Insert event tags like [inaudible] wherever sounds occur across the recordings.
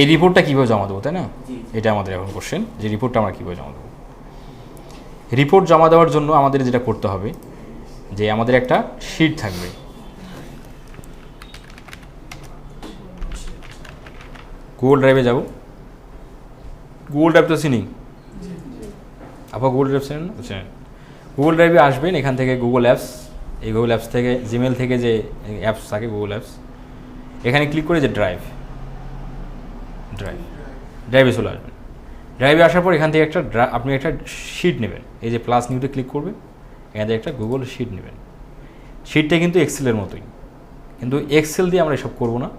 এই রিপোর্টটা কীভাবে জমা দেবো তাই না? এটা আমাদের এখন কোশ্চেন যে রিপোর্টটা আমরা কীভাবে জমা দেবো? রিপোর্ট জমা দেওয়ার জন্য আমাদের যেটা করতে হবে যে আমাদের একটা শিট থাকবে। গুগল ড্রাইভে যাব। গুগল ড্রাইভ তো চিনি আপা গুগল ড্রাইভ চেনেন চেনেন। গুগল ড্রাইভে আসবেন এখান থেকে গুগল অ্যাপস এই গুগল অ্যাপস থেকে জিমেল থেকে যে অ্যাপস থাকে গুগল অ্যাপস এখানে ক্লিক করে যে ড্রাইভ ড্রাইভ ড্রাইভে চলে আসবেন। ড্রাইভে আসার পর এখান থেকে একটা আপনি একটা শিট নেবেন। এই যে প্লাস নিউতে ক্লিক করবেন, এখান থেকে একটা গুগল শিট নেবেন। শিটটা কিন্তু এক্সেলের মতোই। কিন্তু এক্সেল দিয়ে আমরা এসব করব না।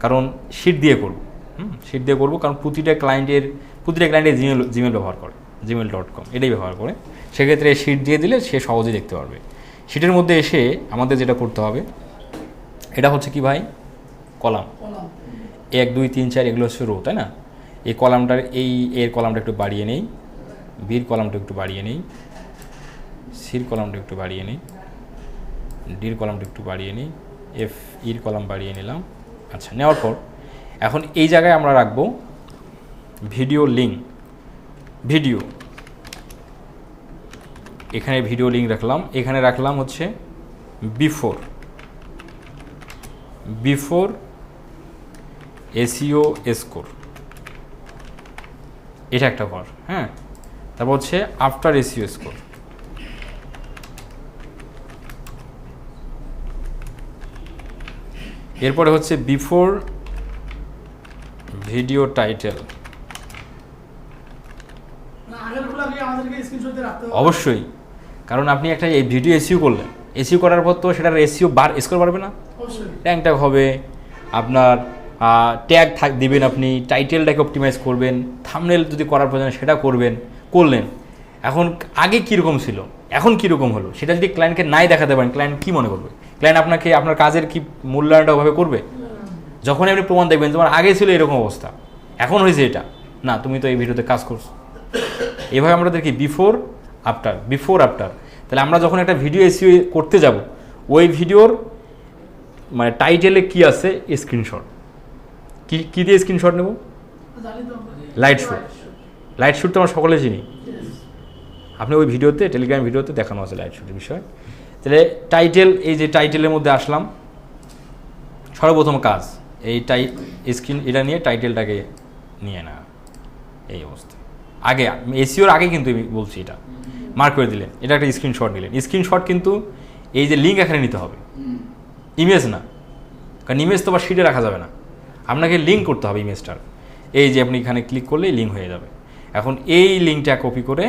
কারণ শিট দিয়ে করব। হুম? শিট দিয়ে করব কারণ প্রতিটা ক্লায়েন্টের প্রতিটা ক্লায়েন্টের জিমেল জিমেল ব্যবহার করে। জিমেল ডট কম এটাই ব্যবহার করে। সেক্ষেত্রে শিট দিয়ে দিলে সে সহজেই দেখতে পারবে। শিটের মধ্যে এসে আমাদের যেটা করতে হবে, এটা হচ্ছে কি ভাই? কলাম। এক, দুই, তিন, চার, এগুলো হচ্ছে রো তাই না? এই কলামটার, এই এর কলামটা একটু বাড়িয়ে নেই, বির কলামটা একটু বাড়িয়ে নেই, সির কলামটা একটু বাড়িয়ে নেই, ডির কলামটা একটু বাড়িয়ে নিই, এফ, ইর কলাম বাড়িয়ে নিলাম। আচ্ছা নেওয়ার পর এখন এই জায়গায় আমরা রাখব ভিডিও লিঙ্ক। ভিডিও। এখানে ভিডিও লিঙ্ক রাখলাম। এখানে রাখলাম হচ্ছে বিফোর। বিফোর এসিও স্কোর এটা একটা ঘর হ্যাঁ? তারপর হচ্ছে আফটার এসিও স্কোর। এরপরে হচ্ছে বিফোর ভিডিও টাইটেল। অবশ্যই কারণ আপনি একটা এই ভিডিও এসিও করলেন। এসিও করার পর তো সেটার এসিও বার স্কোর বাড়বে না? র্যাঙ্ক ট্যাগ হবে আপনার ট্যাগ থাক দিবেন আপনি টাইটেলটাকে অপটিমাইজ করবেন থামনেল যদি করার প্রয়োজন সেটা করবেন, করলেন। এখন আগে কীরকম ছিল? এখন কীরকম হলো? সেটা যদি ক্লায়েন্টকে নাই দেখাতে পারেন ক্লায়েন্ট কী মনে করবে? ক্লায়েন্ট আপনাকে, আপনার কাজের কি মূল্যায়নটা ওভাবে করবে? যখনই আপনি প্রমাণ দেখবেন, তোমার আগে ছিল এরকম অবস্থা। এখন হয়েছে এটা। না, তুমি তো এই ভিডিওতে কাজ করছ। এভাবে আমরা দেখি বিফোর আফটার বিফোর আফটার তাহলে আমরা যখন একটা ভিডিও এসিও করতে যাব, ওই ভিডিওর মানে টাইটেলে কি আছে? স্ক্রিনশট কি কী দিয়ে স্ক্রিনশট নেব? লাইট শ্যুট লাইট শ্যুট তো আমরা সকলে চিনি। আপনি ওই ভিডিওতে টেলিগ্রাম ভিডিওতে দেখানো আছে লাইট শ্যুটের বিষয়। তাহলে টাইটেল এই যে টাইটেলের মধ্যে আসলাম সর্বপ্রথম কাজ এই টাই স্ক্রিন এটা নিয়ে টাইটেলটাকে নিয়ে না এই অবস্থা। আগে এসিওর আগে কিন্তু আমি বলছি এটা। মার্ক করে দিলেন এটা একটা স্ক্রিনশট নিলেন। স্ক্রিনশট কিন্তু এই যে লিঙ্ক এখানে নিতে হবে। ইমেজ না। কারণ ইমেজ তো আবার শিটে রাখা যাবে না। আপনাকে লিঙ্ক করতে হবে ইমেজটার এই যে আপনি এখানে ক্লিক করলেই লিঙ্ক হয়ে যাবে। এখন এই লিঙ্কটা কপি করে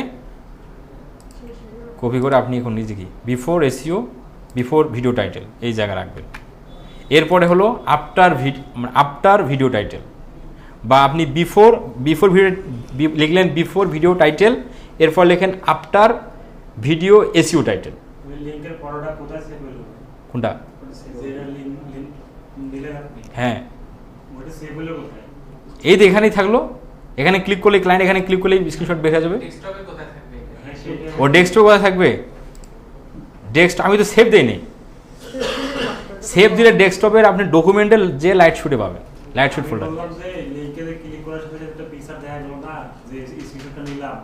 কপি করে আপনি এখন নিজে কি before SEO before video title এই জায়গা রাখবেন। এরপরে হলো আফটার মানে আফটার ভিডিও টাইটেল বা আপনি বিফোর বিফোর ভিডিও লিখলেন বিফোর ভিডিও টাইটেল এরপর লেখেন আফটার ভিডিও এসিও টাইটেল কোনটা? হ্যাঁ ওটা সেভ হলো কোথায় এই তো এখানেই থাকল এখানে ক্লিক করলে ক্লায়েন্ট এখানে ক্লিক করলেই স্ক্রিনশট বের হয়ে যাবে। ডেস্কটপে কোথায় থাকবে হ্যাঁ ও ডেস্কটপ কোথায় থাকবে? ডেস্ক আমি তো সেভ দেইনি। সেভ দিলে ডেস্কটপের আপনি ডকুমেন্টের যে লাইট শুটে পাবেন লাইট শুট ফোল্ডার লিংকে ক্লিক করার সাথে সাথে একটা পিকচার দেখা গেল না যে স্ক্রিনশটটা নিলাম।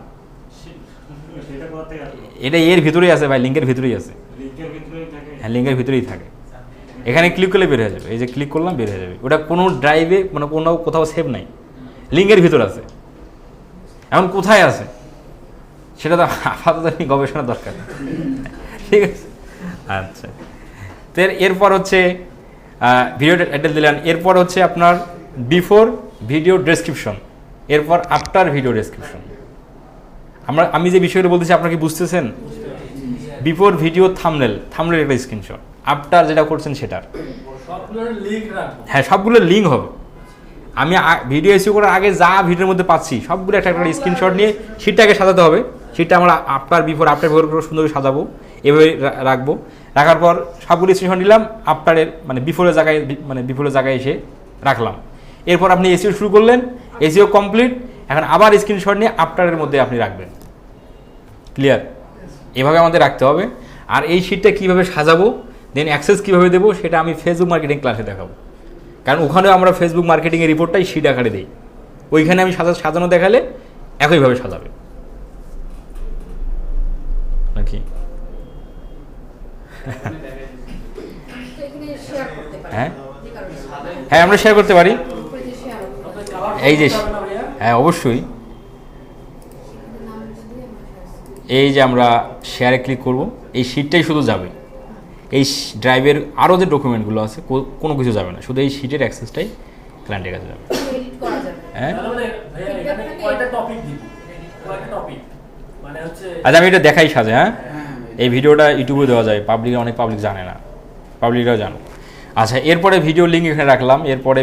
সেটা কোথা থেকে এটা এর ভিতরেই আছে ভাই লিঙ্কের ভিতরেই আছে। লিংকের ভিতরেই থাকে। হ্যাঁ লিঙ্কের ভিতরেই থাকে। এখানে ক্লিক করলে বের হয়ে যাবে। এই যে ক্লিক করলাম বের হয়ে যাবে। ওটা কোনো ড্রাইভে মানে কোনো কোথাও সেভ নাই। লিঙ্কের ভিতর আছে। এখন কোথায় আছে? সেটা তো আপাতত গবেষণা দরকার। ঠিক আছে? আচ্ছা। তো এরপর হচ্ছে ভিডিও টাইটেল দিলেন। এরপর হচ্ছে আপনার বিফোর ভিডিও ডেসক্রিপশন এরপর আফটার ভিডিও ডেসক্রিপশন আমরা আমি যে বিষয়টা বলতেছি আপনারা কি বুঝতেছেন? বিফোর ভিডিও থামনেল থামনেল একটা স্ক্রিনশট আফটার যেটা করছেন সেটার। হ্যাঁ সবগুলো লিঙ্ক হবে। আমি ভিডিও এসিও করার আগে যা ভিডিওর মধ্যে পাচ্ছি সবগুলো একটা একটা স্ক্রিনশট নিয়ে সিটটাকে সাজাতে হবে। সিটটা আমরা আফটার বিফোর আফটার বিফোর করে সুন্দর সাজাবো। এভাবে রাখব। রাখার পর সবগুলো স্ক্রিনশট নিলাম আফটারের মানে বিফোরের জায়গায় মানে বিফোরের জায়গায় এসে রাখলাম। এরপর আপনি এসিও শুরু করলেন এসিও কমপ্লিট এখন আবার স্ক্রিনশট নিয়ে আফটারের মধ্যে আপনি রাখবেন। ক্লিয়ার এভাবে আমাদের রাখতে হবে। আর এই শিটটা কীভাবে সাজাবো দেন অ্যাক্সেস কীভাবে দেবো সেটা আমি ফেসবুক মার্কেটিং ক্লাসে দেখাবো। কারণ ওখানে আমরা ফেসবুক মার্কেটিংয়ের রিপোর্টটাই সিট আকারে দিই। ওইখানে আমি সাজা সাজানো দেখালে একইভাবে সাজাবে। নাকি? হ্যাঁ? হ্যাঁ আমরা শেয়ার করতে পারি। এই যে হ্যাঁ অবশ্যই। এই যে আমরা শেয়ারে ক্লিক করব, এই শিটটাই শুধু যাবে। এই ড্রাইভের আরও যে ডকুমেন্টগুলো আছে কো- কোনো কিছু যাবে না। শুধু এই শিটের অ্যাক্সেসটাই ক্লায়েন্টের কাছে যাবে। এডিট করা যাবে। হ্যাঁ? মানে ভাইয়া এখানে কয়টা টপিক দিব? কয়টা টপিক মানে হচ্ছে আচ্ছা আমি এটা দেখাই সাজে হ্যাঁ? এই ভিডিওটা ইউটিউবে দেওয়া যায় পাবলিক অনেক পাবলিক জানে না। পাবলিকরাও জানো। আচ্ছা এরপরে ভিডিও লিঙ্ক এখানে রাখলাম। এরপরে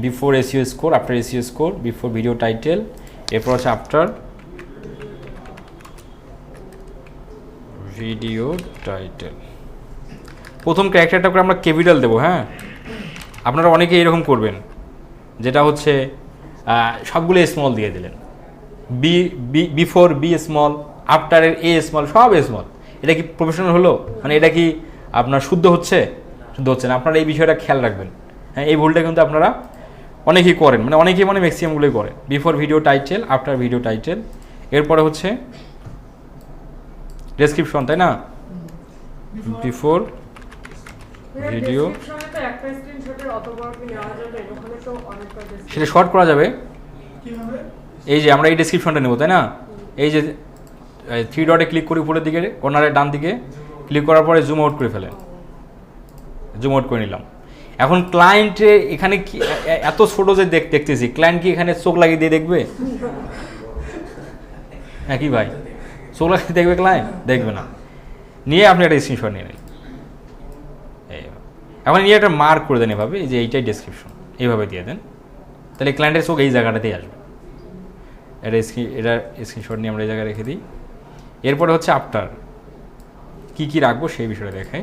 before SEO score after SEO score before video title এরপর হচ্ছে আফটার ভিডিও টাইটেল প্রথম ক্যারেক্টারটা করে আমরা ক্যাপিটাল দেবো হ্যাঁ? আপনারা অনেকে এরকম করবেন যেটা হচ্ছে সবগুলো স্মল দিয়ে দিলেন। B B before B small আফটারের A small সব স্মল এটা কি প্রফেশনাল হলো? মানে এটা কি আপনার শুদ্ধ হচ্ছে? শুদ্ধ হচ্ছে না। আপনারা এই বিষয়টা খেয়াল রাখবেন। হ্যাঁ এই ভুলটা কিন্তু আপনারা অনেকেই করেন। মানে অনেকেই মানে ম্যাক্সিমামগুলোই করেন before video title after video title এরপরে হচ্ছে ডেসক্রিপশন তাই না? বিফোর ভিডিও সেটা শর্ট করা যাবে। এই যে আমরা এই ডেসক্রিপশনটা নেব তাই না? এই যে থ্রি ডটে ক্লিক করি উপরের দিকে কর্নারের ডান দিকে ক্লিক করার পরে জুম আউট করে ফেলেন। জুম আউট করে নিলাম। এখন ক্লায়েন্টে এখানে কি এত ছোট যে দেখ দেখতেছি ক্লায়েন্ট কি এখানে চোখ লাগিয়ে দিয়ে দেখবে? হ্যাঁ কি ভাই? চোখ লাগিয়ে দেখবে ক্লায়েন্ট দেখবে না। নিয়ে আপনি একটা স্ক্রিনশট নিয়ে নিন। এখন নিয়ে একটা মার্ক করে দেন এভাবে এই যে এইটাই ডেসক্রিপশন এইভাবে দিয়ে দেন। তাহলে ক্লায়েন্টের চোখ এই জায়গাটাতেই আসবে। এটা স্ক্রিন এটা স্ক্রিনশট নিয়ে আমরা এই জায়গায় রেখে দিই। এরপরে হচ্ছে আফটার কি কি রাখব সেই বিষয়টা দেখাই।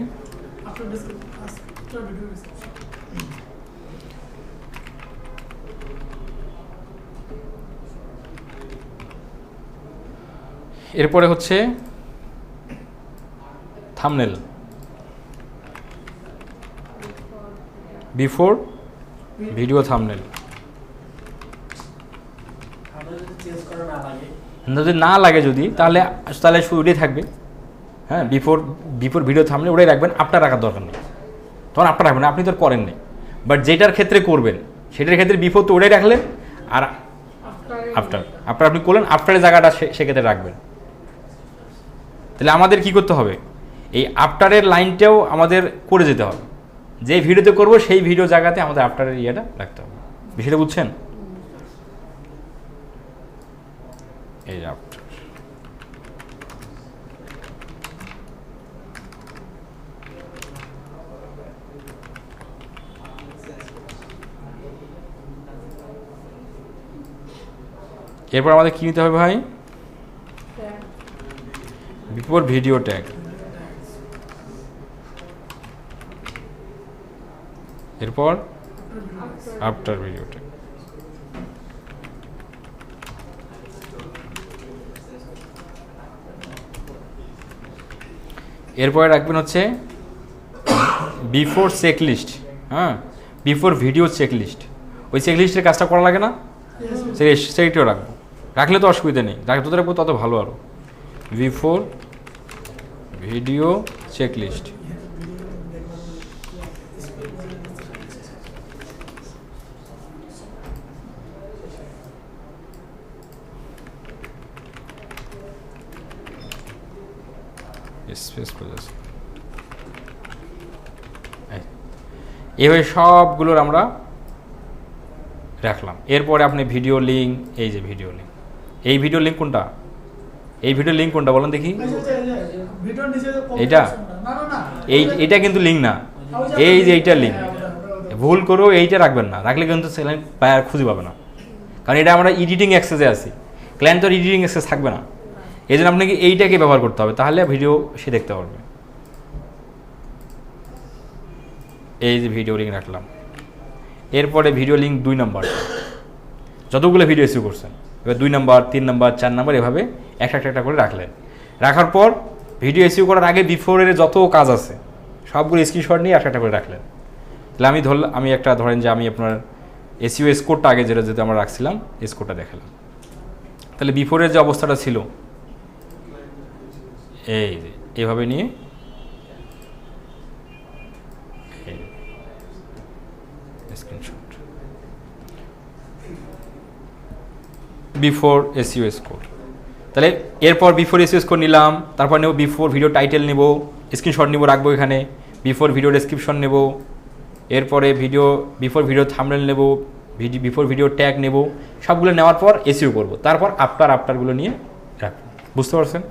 এরপরে হচ্ছে থামনেল বিফোর ভিডিও থামনেল। যদি না লাগে যদি, তাহলে তাহলে ওটাই থাকবে। হ্যাঁ বিফোর বিফোর ভিডিও থামলে ওটাই রাখবেন, আপনার রাখার দরকার নেই। তখন আপনার রাখবেন আপনি তো আর করেননি বাট যেটার ক্ষেত্রে করবেন, সেটার ক্ষেত্রে বিফোর তো ওটাই রাখলেন, আর আফটার আফটার আপনি করলেন আফটারের জায়গাটা সেক্ষেত্রে রাখবেন। তাহলে আমাদের কি করতে হবে? এই আফটারের লাইনটাও আমাদের করে যেতে হবে। যে ভিডিওতে করব সেই ভিডিও জায়গাতে আমাদের আফটারের ইয়েটা রাখতে হবে। বিষয়টা বুঝছেন? এই আফটার এরপর আমাদের কি নিতে হবে ভাই. বিফোর ভিডিও ট্যাগ এরপর আফটার ভিডিও ট্যাগ এরপরে রাখবেন হচ্ছে বিফোর চেক লিস্ট হ্যাঁ? বিফোর ভিডিও চেক লিস্ট ওই চেক লিস্টের কাজটা করা লাগে না? সে- সেইটাও রাখব। রাখলে তো অসুবিধা নেই। যত রাখব তত ভালো আরও বিফোর ভিডিও চেক স্পেস এইভাবে সবগুলোর আমরা রাখলাম। এরপরে আপনি ভিডিও লিঙ্ক এই যে ভিডিও লিঙ্ক এই ভিডিও লিঙ্ক কোনটা? এই ভিডিও লিঙ্ক কোনটা বলেন দেখি। এই যে- এই যে ভিডিওর নিচে যে comment এইটা? option টা। না না না। এই এটা কিন্তু লিঙ্ক না। এই যে এইটা লিঙ্ক ভুল করেও এইটা রাখবেন না। রাখলে কিন্তু সেলাইন বায়ার খুঁজে পাবে না। কারণ এটা আমরা এডিটিং অ্যাক্সেসে আছি। ক্লায়েন্ট তো এডিটিং অ্যাক্সেস থাকবে না। এই জন্য আপনাকে এইটাকে ব্যবহার করতে হবে, তাহলে ভিডিও সে দেখতে পারবে। এই যে ভিডিও লিঙ্ক রাখলাম। এরপরে ভিডিও লিঙ্ক দুই নাম্বার যতগুলো ভিডিও ইস্যু করছেন, এবার দুই নাম্বার তিন নাম্বার চার নাম্বার এভাবে একটা একটা একটা করে রাখলেন। রাখার পর ভিডিও ইস্যু করার আগে বিফোরের যত কাজ আছে, সবগুলো স্ক্রিনশট নিয়ে একটা একটা করে রাখলেন। তাহলে আমি ধরলাম আমি একটা ধরেন যে আমি আপনার এসিও স্কোরটা আগে যেটা যেটা আমরা রাখছিলাম স্কোরটা দেখালাম। তাহলে বিফোরের যে অবস্থাটা ছিল এই যে এভাবে নিয়ে। স্ক্রিনশট বিফোর এসিও স্কোর তাহলে এরপর বিফোর এসিও স্কোর নিলাম তারপর নেব বিফোর ভিডিও টাইটেল নেব স্ক্রিনশট নেব রাখব এখানে। বিফোর ভিডিও ডেসক্রিপশন নেব এরপরে ভিডিও বিফোর ভিডিও থামনেল নেব ভিডিও বিফোর ভিডিও ট্যাগ নেব সবগুলো নেওয়ার পর এসিও করব। তারপর আফটার আফটারগুলো নিয়ে রাখব। বুঝতে পারছেন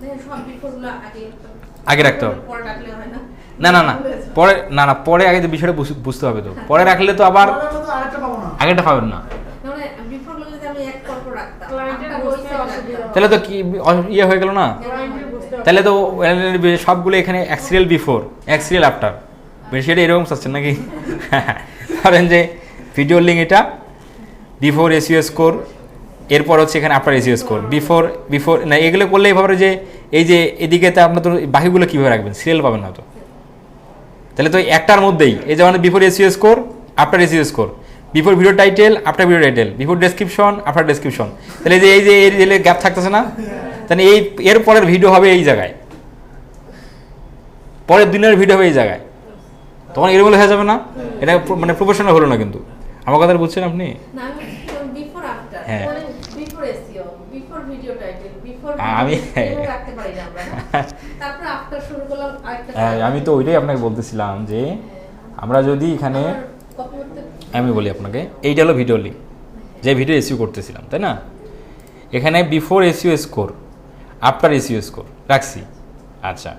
দেখেন, সব বিফোরগুলো আগে আগে রাখতে হবে। পরে রাখলে হয় না। না না পরে না না পরে আগে তো বিষয়টা বুঝতে হবে তো। পরে রাখলে তো আবার আগেটা পাবেন না। মানে। তাহলে তো কি ইয়ে হয়ে গেল না। তাহলে তো সবগুলো এখানে এক সিরিয়াল বিফোর এক সিরিয়াল আফটার সেটা এরকম চাচ্ছেন নাকি? [laughs] ধরেন যে ভিডিও লিঙ্ক এটা বিফোর এসিও স্কোর এরপর হচ্ছে এখানে after SEO score before before না এগুলো করলে এভাবে যে এই যে এদিকে তো আপনার তো বাকিগুলো কীভাবে রাখবেন? সিরিয়াল পাবেন না তো তাহলে তো একটার মধ্যেই এই যেমন before SEO score after SEO score before video title after video title before description after description তাহলে এই যে এই যে এই যে গ্যাপ থাকতেছে না তাহলে এই এর পরের ভিডিও হবে এই জায়গায়। পরের দিনের ভিডিও হবে এই জায়গায়। তখন এরকম হয়ে যাবে না? এটা মানে প্রফেশনাল হলো না কিন্তু। আমার কথা বুঝছেন আপনি? হ্যাঁ। মানে before SEO before video title before আমি- রাখতে পারি না আমরা। তারপর আফটার শুরু করলাম আরেকটা হ্যাঁ, আমি তো ওইটাই আপনাকে বলতেছিলাম যে আমরা যদি এখানে আমি বলি আপনাকে এইটা হলো ভিডিও লিঙ্ক যে ভিডিও এসিও করতেছিলাম তাই না? এখানে before SEO score after SEO score রাখছি। আচ্ছা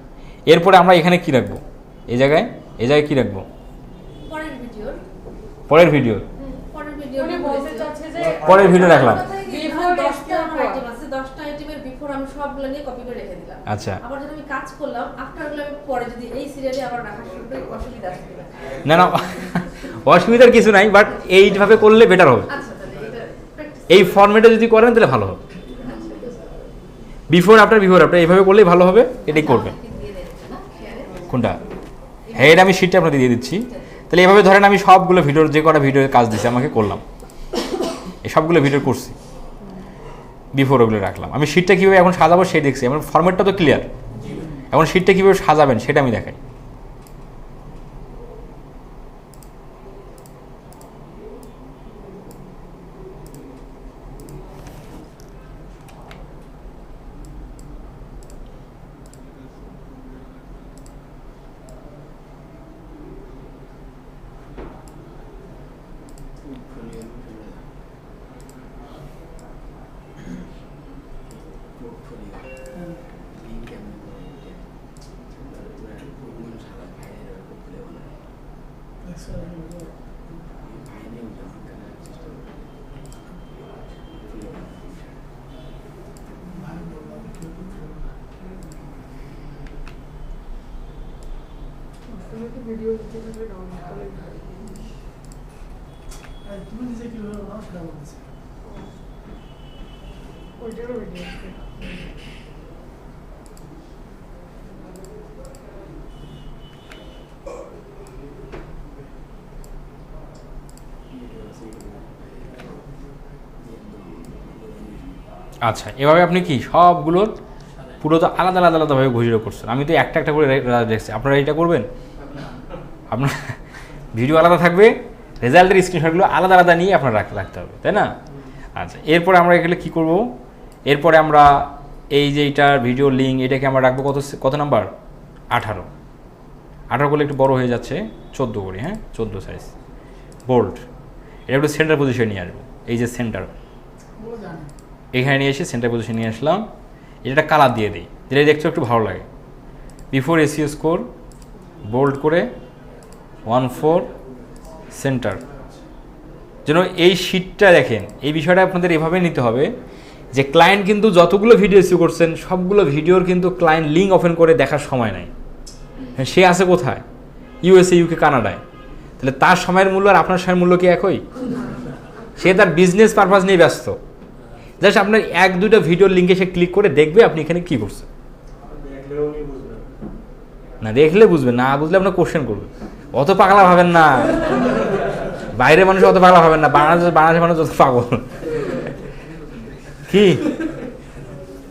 এরপরে আমরা এখানে কি রাখব? এই জায়গায় এই জায়গায় কি রাখব? পরের ভিডিও পরের ভিডিও পরের ভিডিও রাখলাম। Before দশটা SEO আমার আইটেম আছে দশটা আইটেমের বিফোর আমি সবগুলো নিয়ে কপি করে রেখে দিলাম। আচ্ছা। আবার যদি আমি কাজ করলাম আফটারগুলো আমি পরে যদি এই সিরিয়ালে আবার রাখা শুরু করি অসুবিধা আছে। না না [laughs] অসুবিধার কিছু নাই বাট এইভাবে করলে বেটার হবে। আচ্ছা এই ফর্মেটে যদি করেন তাহলে ভালো হবে। বিফোর আফটার বিফোর আফটার এইভাবে করলেই ভালো হবে এটাই শেয়ারে কোনটা? হ্যাঁ এটা আমি শিটটা আপনাকে দিয়ে দিচ্ছি। তাহলে এভাবে ধরেন আমি সবগুলো ভিডিওর যে কটা ভিডিওর কাজ দিচ্ছে আমাকে করলাম। এই সবগুলো ভিডিও করছি। বিফোর ওগুলো রাখলাম। আমি সিটটা কীভাবে এখন সাজাবো, সেই দেখছি। আমার ফর্মেটটা তো ক্লিয়ার এখন সিটটা কীভাবে সাজাবেন, সেটা আমি দেখাই। তুমি কি ভিডিও নিচে থেকে ডাউনলোড করে আর তুমি নিজে কীভাবে বানাও সেটা বলছি ওইটারও ভিডিও আছে আচ্ছা এভাবে আপনি কি সবগুলোর পুরো তো আলাদা আলাদা আলাদাভাবে ঘুরিয়ে করছেন? আমি তো একটা একটা করে দেখছি। আপনারা এটা করবেন? আপনার ভিডিও আলাদা থাকবে, রেজাল্টের স্ক্রিনশটগুলো আলাদা আলাদা নিয়ে আপনার রাখতে হবে, তাই না? আচ্ছা এরপরে আমরা এগুলো কী করব? এরপরে আমরা এই যে এটার ভিডিও লিঙ্ক এটাকে আমরা রাখব কত কত নাম্বার? আঠারো। আঠারো করলে একটু বড় হয়ে যাচ্ছে, চোদ্দ করি হ্যাঁ? চোদ্দ সাইজ বোল্ড এটা একটু সেন্টার পজিশনে নিয়ে আসব। এই যে সেন্টার এখানে নিয়ে এসে সেন্টার পজিশন নিয়ে আসলাম। এটা কালার দিয়ে দিই, যেটা দেখতে একটু ভালো লাগে। বিফোর এসিও স্কোর বোল্ড করে ওয়ান ফোর সেন্টার যেন এই শিটটা দেখেন, এই বিষয়টা আপনাদের এভাবে নিতে হবে যে ক্লায়েন্ট কিন্তু যতগুলো ভিডিও এসিও করছেন, সবগুলো ভিডিওর কিন্তু ক্লায়েন্ট লিঙ্ক ওপেন করে দেখার সময় নাই। সে আছে কোথায়? ইউএসএ ইউকে কানাডায় তাহলে তার সময়ের মূল্য আর আপনার সময়ের মূল্য কি একই? সে তার বিজনেস পারপাস নিয়ে ব্যস্ত। জাস্ট আপনার এক দুটো ভিডিওর লিঙ্কে সে ক্লিক করে দেখবে আপনি এখানে কী করছেন। না, দেখলে বুঝবে না বুঝলে আপনার কোশ্চেন করবে। অত পাগলা ভাবেন না। বাইরের মানুষ অত পাগলা ভাবেন না বাংলাদেশ বাংলাদেশের মানুষ অত পাগল। কি?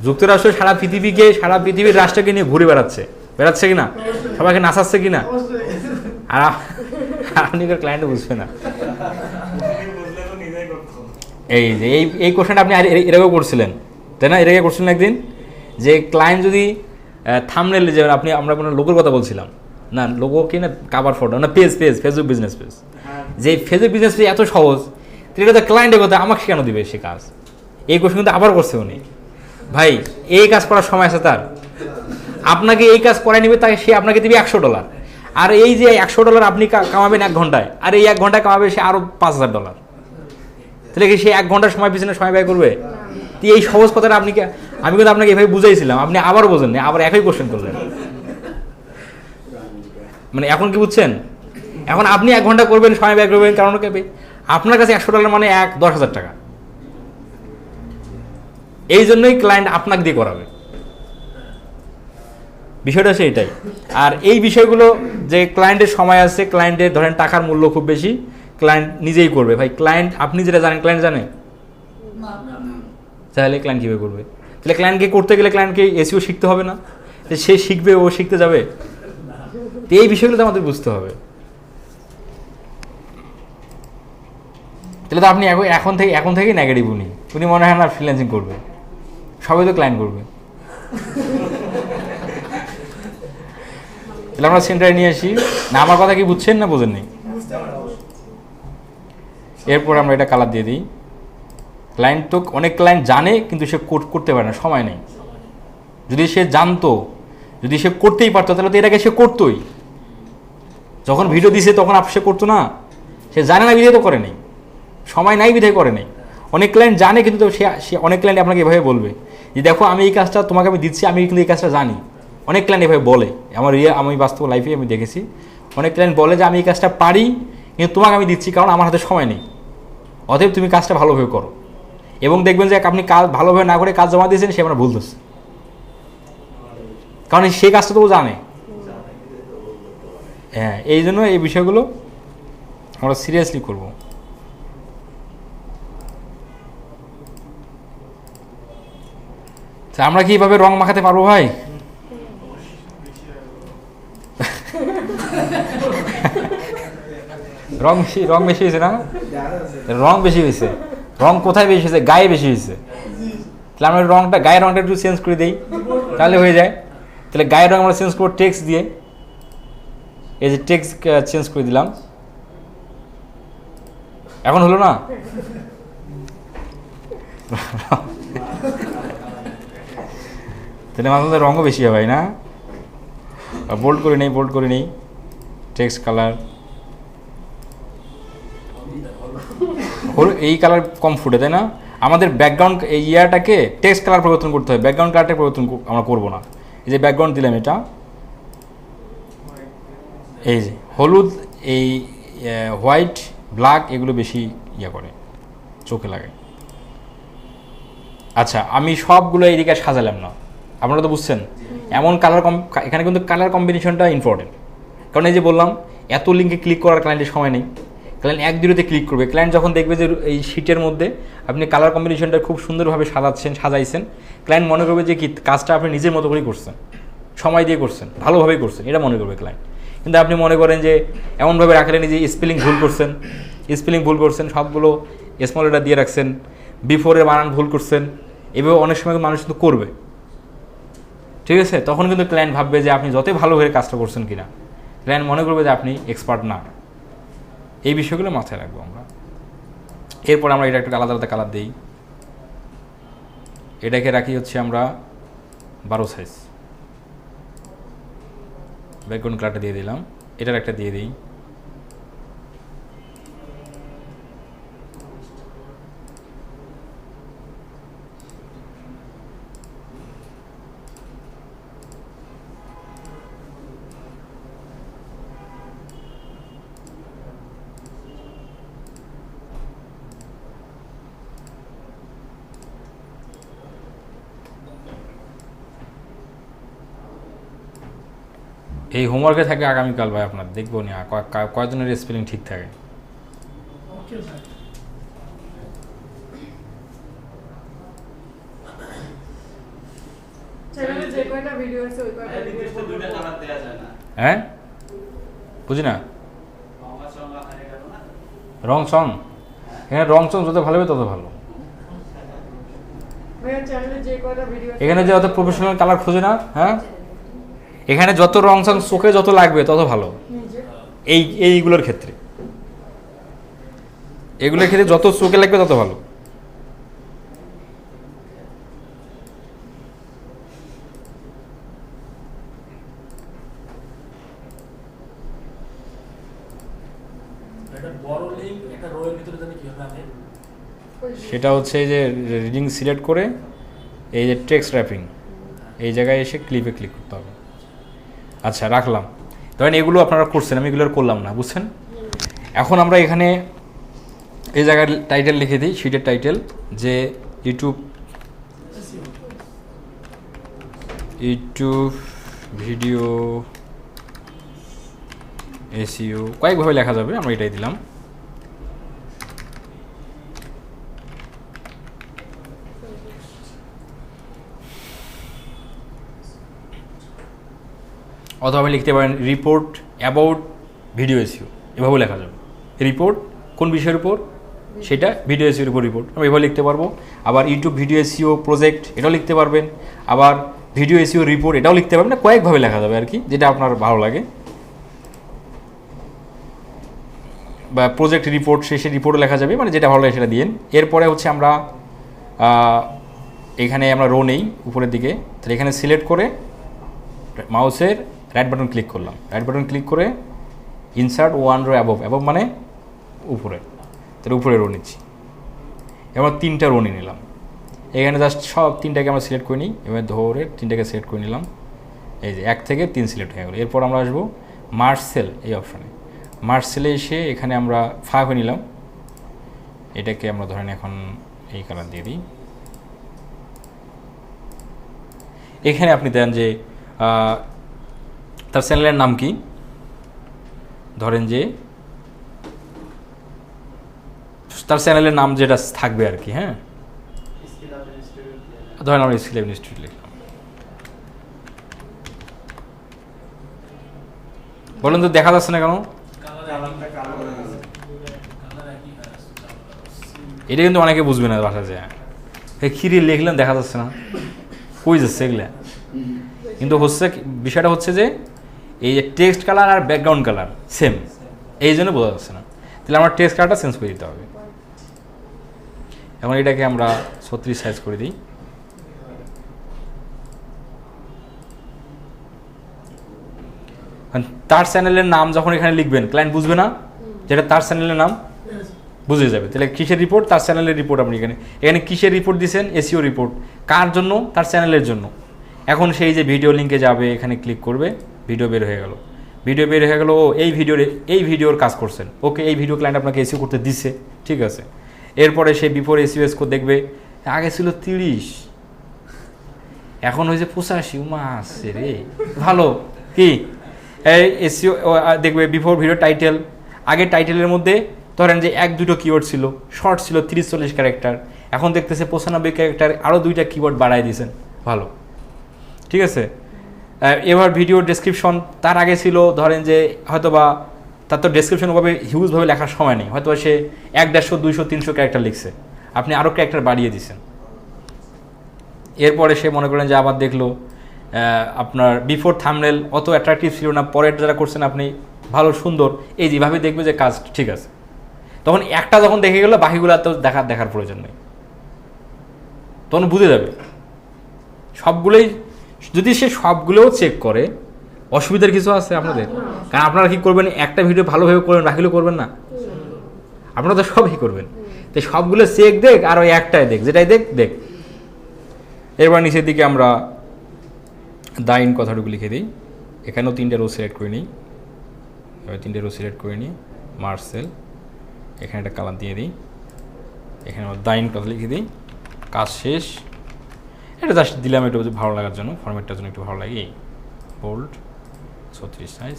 যুক্তরাষ্ট্র সারা পৃথিবীকে, সারা পৃথিবীর রাষ্ট্রকে নিয়ে ঘুরে বেড়াচ্ছে। বেড়াচ্ছে কিনা সবাইকে নাচাচ্ছে কিনা আর আপ- আপনি ক্লায়েন্ট বুঝবে না? এই যে এই এই কোশ্চেনটা আপনি আর এর আগেও করছিলেন তাই না? এর আগে করছিলেন একদিন যে ক্লায়েন্ট যদি থামনেল যে আপনি আমরা কোনো লোকের কথা বলছিলাম না লোগো কি না কাভার ফটো না page page Facebook business page যে ফেসবুক বিজনেস পেজ এত সহজ এটা তো ক্লায়েন্টের কথা আমাকে কেন দিবে সে কাজ? এই কোশ্চেন কিন্তু আবার করছে উনি। ভাই এই কাজ করার সময় আছে তার। আপনাকে এই কাজ করাই নিবে তাকে সে আপনাকে দিবে একশো ডলার আর এই যে একশো ডলার আপনি কামাবেন এক ঘন্টায় আর এই এক ঘন্টায় কামাবে সে আরও পাঁচ হাজার ডলার তাহলে কি সে এক ঘণ্টার সময় পিছনে সময় ব্যয় করবে? তো এই সহজ কথাটা আপনি আমি কিন্তু আপনাকে এভাবে বুঝাইছিলাম আপনি আবার বোঝেন না আবার একই কোশ্চেন করলেন। মানে এখন কি বুঝছেন? এখন আপনি এক ঘণ্টা করবেন সময় ব্যয় করবেন কারণ কি আপনার কাছে একশো ডলার মানে এক দশ হাজার টাকা। এই জন্যই ক্লায়েন্ট আপনাকে দিয়ে করাবে। বিষয়টা হচ্ছে এটাই। আর এই বিষয়গুলো যে ক্লায়েন্টের সময় আছে ক্লায়েন্টের ধরেন টাকার মূল্য খুব বেশি ক্লায়েন্ট নিজেই করবে। ভাই ক্লায়েন্ট আপনি যেটা জানেন ক্লায়েন্ট জানে? তাহলে ক্লায়েন্ট কীভাবে করবে? তাহলে ক্লায়েন্টকে করতে গেলে ক্লায়েন্টকে এসিও শিখতে হবে না? সে শিখবে ও শিখতে যাবে? তো এই বিষয়গুলো তো আমাদের বুঝতে হবে। তাহলে তো আপনি এখন থেকে এখন থেকেই নেগেটিভ উনি। উনি মনে হয় না ফ্রিল্যান্সিং করবে। সবাই তো ক্লায়েন্ট করবে। তাহলে আমরা সেন্টারে নিয়ে আসি। না আমার কথা কি বুঝছেন না বোঝেন পারব এরপর আমরা এটা কালার দিয়ে দিই। ক্লায়েন্ট তো অনেক ক্লায়েন্ট জানে, কিন্তু সে করতে পারে না, সময় নেই। যদি সে জানতো, যদি সে করতেই পারতো, তাহলে তো এটাকে সে করতোই। যখন ভিডিও দিছে, তখন আপ সে করতো না। সে জানে না বিধে তো করে নেই। সময় নাই বিধায় করে নেই। অনেক ক্লায়েন্ট জানে, কিন্তু তো সে সে, অনেক ক্লায়েন্ট আপনাকে এভাবে বলবে যে, দেখো, আমি এই কাজটা তোমাকে আমি দিচ্ছি, আমি কিন্তু এই কাজটা জানি। অনেক ক্লায়েন্ট এভাবে বলে। আমার রিয়া আমি বাস্তব লাইফে আমি দেখেছি। অনেক ক্লায়েন্ট বলে যে, আমি এই কাজটা পারি, কিন্তু তোমাকে আমি দিচ্ছি, কারণ আমার হাতে সময় নেই। অতএব তুমি কাজটা ভালোভাবে করো। এবং দেখবেন যে আপনি কাজ ভালোভাবে না করে কাজ জমা দিয়েছেন, সে আপনার ভুল ধরছে। কারণ সেই কাজটা তো জানে। হ্যাঁ এই জন্য এই বিষয়গুলো আমরা সিরিয়াসলি করব। আমরা কি এইভাবে রং মাখাতে পারব ভাই? রং বেশি রং বেশি হয়েছে না? রং বেশি হয়েছে। রং কোথায় বেশি হয়েছে? গায়ে বেশি হয়েছে। তাহলে আমরা রংটা, গায়ের রংটা একটু চেঞ্জ করে দিই। তাহলে হয়ে যায়। তাহলে গায়ের রং আমরা চেঞ্জ করব টেক্সট দিয়ে। এই যে টেক্স চেঞ্জ করে দিলাম। এখন হলো না? তাহলে মাঝে রঙও বেশি হবে না? বোল্ড করে নেই বোল্ড করে নেই। টেক্সট কালার এই কালার কম ফুটে, তাই না? আমাদের ব্যাকগ্রাউন্ড এই ইয়ারটাকে টেক্সট কালার পরিবর্তন করতে হবে ব্যাকগ্রাউন্ড কালারটা পরিবর্তন আমরা করব না। এই যে ব্যাকগ্রাউন্ড দিলাম এটা। এই যে, হলুদ, এই হোয়াইট ব্ল্যাক এগুলো বেশি ইয়ে করে, চোখে লাগে। আচ্ছা আমি সবগুলো এইদিকে আর সাজালাম না। আপনারা তো বুঝছেন, এমন কালার কম এখানে কিন্তু কালার কম্বিনেশনটা ইম্পর্টেন্ট কারণ এই যে বললাম, এত লিঙ্কে ক্লিক করার ক্লায়েন্টের সময় নেই। ক্লায়েন্ট এক দুটোতে ক্লিক করবে। ক্লায়েন্ট যখন দেখবে যে এই শিটের মধ্যে আপনি কালার কম্বিনেশনটা খুব সুন্দরভাবে সাজাচ্ছেন, সাজাইছেন ক্লায়েন্ট মনে করবে যে কি কাজটা আপনি নিজের মতো করেই করছেন। সময় দিয়ে করছেন, ভালোভাবেই করছেন, এটা মনে করবে ক্লায়েন্ট কিন্তু আপনি মনে করেন যে এমনভাবে রাখলেন যে স্পেলিং ভুল করছেন স্পেলিং ভুল করছেন, সবগুলো স্মল দিয়ে রাখছেন বিফোরের বানান ভুল করছেন, এভাবে অনেক সময় মানুষ কিন্তু করবে। ঠিক আছে? তখন কিন্তু ক্লায়েন্ট ভাববে যে আপনি যতই ভালো হয়ে কাজটা করছেন কিনা। ক্লায়েন্ট মনে করবে যে আপনি এক্সপার্ট না। এই বিষয়গুলো মাথায় রাখব আমরা। এরপর আমরা এটা একটা আলাদা আলাদা কালার দিই। এটাকে রাখি হচ্ছে আমরা বারো সাইজ ব্যাকগ্রাউন্ড কালারটা দিয়ে দিলাম। এটার একটা দিয়ে দিই। এই হোমওয়ার্কে থাকে আগামীকাল ভাই আপনার দেখব নি কয়জনের স্পেলিং ঠিক থাকে? হ্যাঁ? বুঝি না? রং সং এখানে হ্যাঁ, রং সং যত ভালো হবে তত ভালো। এখানে যে অত প্রফেশনাল কালার খুঁজে না হ্যাঁ? এখানে যত রং সং চোখে যত লাগবে তত ভালো। এই এইগুলোর ক্ষেত্রে। এগুলোর ক্ষেত্রে যত চোখে লাগবে তত ভালো। সেটা হচ্ছে এই যে রিডিং সিলেক্ট করে এই যে টেক্সট র্যাপিং এই জায়গায় এসে ক্লিপে ক্লিক করতে হবে। আচ্ছা রাখলাম। ধরেন এগুলো আপনারা করছেন, আমি এগুলো করলাম না, বুঝছেন? এখন আমরা এখানে এই জায়গার টাইটেল লিখে দিই শিটের টাইটেল যে ইউটিউব ইউটিউব ভিডিও এসিও কয়েকভাবে লেখা যাবে, আমরা এটাই দিলাম। অথবা লিখতে পারেন রিপোর্ট অ্যাবাউট ভিডিও এসিও এভাবেও লেখা যাবে। রিপোর্ট কোন বিষয়ের উপর? সেটা ভিডিও এসিওর উপর রিপোর্ট আমরা এভাবে লিখতে পারব। আবার ইউটিউব ভিডিও এসিও প্রজেক্ট এটাও লিখতে পারবেন। আবার ভিডিও এসিও রিপোর্ট এটাও লিখতে পারবেন। না, কয়েকভাবে লেখা যাবে আর কি, যেটা আপনার ভালো লাগে। বা প্রজেক্ট রিপোর্ট শেষে রিপোর্টও লেখা যাবে মানে যেটা ভালো লাগে সেটা দিন এরপরে হচ্ছে আমরা এখানে আমরা রো নেই, উপরের দিকে। তাহলে এখানে সিলেক্ট করে মাউসের রাইট বাটন ক্লিক করলাম। রাইট বাটন ক্লিক করে insert one row above above মানে উপরে। তাহলে উপরে রো নিচ্ছি। এবার তিনটা রো নিয়ে নিলাম। এখানে জাস্ট সব তিনটাকে আমরা সিলেক্ট করে নিই। এবার ধরে তিনটাকে সিলেক্ট করে নিলাম। এই যে এক থেকে তিন সিলেক্ট হয়ে গেলো। এরপর আমরা আসব মার্সেল এই অপশানে মার্সেলে এসে এখানে আমরা হয়ে নিলাম। এটাকে আমরা ধরেন এখন এই কালার দিয়ে দিই। এখানে আপনি দেন যে তার চ্যানেলের নাম কি? ধরেন যে, তার চ্যানেলের নাম যেটা থাকবে আর কি হ্যাঁ? ধরেন আমরা স্কিল ইনস্টিটিউট লিখলাম। বলেন তো, দেখা যাচ্ছে না কেন? এটা কিন্তু অনেকে বুঝবে না বাসা যায়। খিরি লিখলেন, দেখা যাচ্ছে না। কই যাচ্ছে এগুলা? কিন্তু হচ্ছে বিষয়টা হচ্ছে যে এই যে টেক্সট কালার আর ব্যাকগ্রাউন্ড কালার সেম এই জন্য বোঝা যাচ্ছে না। তাহলে আমার টেক্সট কালারটা চেঞ্জ করে দিতে হবে। এখন এটাকে আমরা ছত্রিশ সাইজ করে দিই। তার চ্যানেলের নাম যখন এখানে লিখবেন ক্লায়েন্ট বুঝবে না? যেটা তার চ্যানেলের নাম, বুঝে যাবে। তাহলে কিসের রিপোর্ট তার চ্যানেলের রিপোর্ট আপনি এখানে এখানে কিসের রিপোর্ট দিয়েছেন এসিও রিপোর্ট কার জন্য? তার চ্যানেলের জন্য। এখন সেই যে ভিডিও লিঙ্কে যাবে, এখানে ক্লিক করবে। ভিডিও বের হয়ে গেল। ভিডিও বের হয়ে গেল, ও এই ভিডিওর এই ভিডিওর কাজ করছেন। ওকে এই ভিডিও ক্লায়েন্ট আপনাকে এসিও করতে দিচ্ছে ঠিক আছে। এরপরে সেই বিফোর এসিও স্কোর দেখবে, আগে ছিল তিরিশ, এখন হয়েছে পঁচাশি আসছে রে। ভালো, কি? এই এসিও দেখবে বিফোর ভিডিও টাইটেল আগে টাইটেলের মধ্যে ধরেন যে এক, দুটো কিওয়ার্ড ছিল শর্ট ছিল তিরিশ, চল্লিশ ক্যারেক্টার এখন দেখতেছে পঁচানব্বই ক্যারেক্টার আরও দুইটা কিওয়ার্ড বাড়ায় দিয়েছেন। ভালো, ঠিক আছে? এবার ভিডিও ডেসক্রিপশন তার আগে ছিল, ধরেন যে হয়তোবা তার তো ডেসক্রিপশন ওভাবে হিউজভাবে লেখার সময় নেই হয়তো সে এক দেড়শো, দুইশো, তিনশো ক্যারেক্টার লিখছে। আপনি আরও ক্যারেক্টার বাড়িয়ে দিছেন। এরপরে সে মনে করেন যে আবার দেখল আপনার বিফোর থামনেল অত অ্যাট্রাকটিভ ছিল না, পরের যারা করছেন আপনি ভালো, সুন্দর, এই যেভাবে দেখবে যে কাজ ঠিক আছে। তখন একটা যখন দেখে গেলো, বাকিগুলো তো দেখার দেখার প্রয়োজন নেই। তখন বুঝে যাবে। সবগুলোই যদি সে সবগুলোও চেক করে, অসুবিধার কিছু আছে আপনাদের? কারণ আপনারা কি করবেন, একটা ভিডিও ভালোভাবে করবেন, বাকিগুলো করবেন না? আপনারা তো সবই করবেন। তো সবগুলো চেক দেখ, আর ওই একটাই দেখ, যেটাই দেখ দেখ। এরপর নিচের দিকে আমরা দাইন কথাটুকু লিখে দিই। এখানেও তিনটে রো সিলেক্ট করে নিই। এবার তিনটে রো সিলেক্ট করে নিই। মার্সেল এখানে একটা কালার দিয়ে দিই। এখানে দাইন কথা লিখে দিই। কাজ শেষ। এটা জাস্ট দিলাম একটু ভালো লাগার জন্য ফরম্যাটটার জন্য একটু ভালো লাগে। বোল্ড ছত্রিশ সাইজ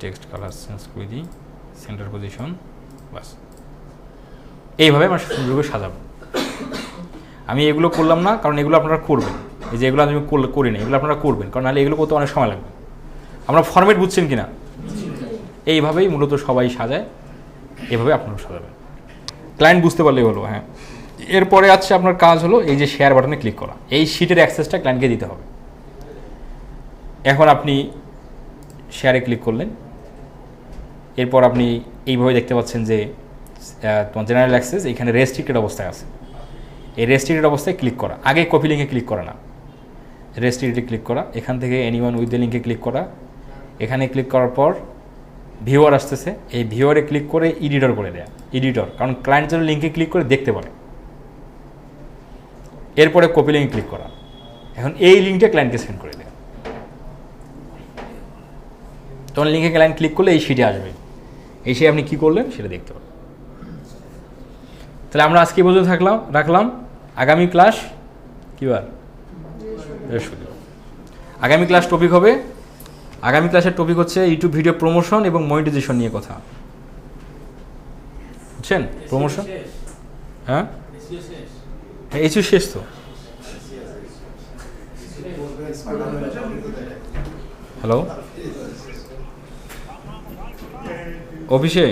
টেক্সট কালার চেঞ্জ করে দিই সেন্টার পজিশন বাস এইভাবে আমরা সুন্দরভাবে সাজাবো। আমি এগুলো করলাম না, কারণ এগুলো আপনারা করবেন। এই যে এগুলো আমি করি না, এগুলো আপনারা করবেন, কারণ নাহলে এগুলো করতে অনেক সময় লাগবে। আমরা ফর্মেট বুঝছেন কি না এইভাবেই মূলত সবাই সাজায়, এভাবে আপনারা সাজাবেন। ক্লায়েন্ট বুঝতে পারলেই হলো হ্যাঁ। এরপরে আছে আপনার কাজ হলো এই যে শেয়ার বাটনে ক্লিক করা। এই শিটের অ্যাক্সেসটা ক্লায়েন্টকে দিতে হবে। এখন আপনি শেয়ারে ক্লিক করলেন। এরপর আপনি এইভাবে দেখতে পাচ্ছেন যে তোমার জেনারেল অ্যাক্সেস এখানে রেস্ট্রিক্টেড অবস্থায় আছে। এই রেস্ট্রিক্টেড অবস্থায় ক্লিক করা। আগে কপি লিঙ্কে ক্লিক করা না। রেস্ট্রিক্টেডে ক্লিক করা। এখান থেকে এনিওয়ান উইথ দ্য লিঙ্কে ক্লিক করা। এখানে ক্লিক করার পর ভিউয়ার আসতেছে। এই ভিওয়ারে ক্লিক করে এডিটর করে দেয়া। এডিটর কারণ ক্লায়েন্ট যেন লিঙ্কে ক্লিক করে দেখতে পারে। এরপরে কপি লিঙ্কে ক্লিক করা। এখন এই লিঙ্কটা ক্লায়েন্টকে সেন্ড করে দেয়া। তখন লিঙ্কে ক্লায়েন্ট ক্লিক করলে এই শিটে আসবে। এসে আপনি কি করলেন সেটা দেখতে পাবেন তাহলে আমরা আজকে এই পর্যন্ত থাকলাম রাখলাম। আগামী ক্লাস কী বার? বৃহস্পতিবার। আগামী ক্লাস টপিক হবে। আগামী ক্লাসের টপিক হচ্ছে ইউটিউব ভিডিও প্রমোশন এবং মনিটাইজেশন নিয়ে কথা। বুঝছেন? প্রমোশন হ্যাঁ? হ্যাঁ এসিউ শেষ তো। হ্যালো? অফিসে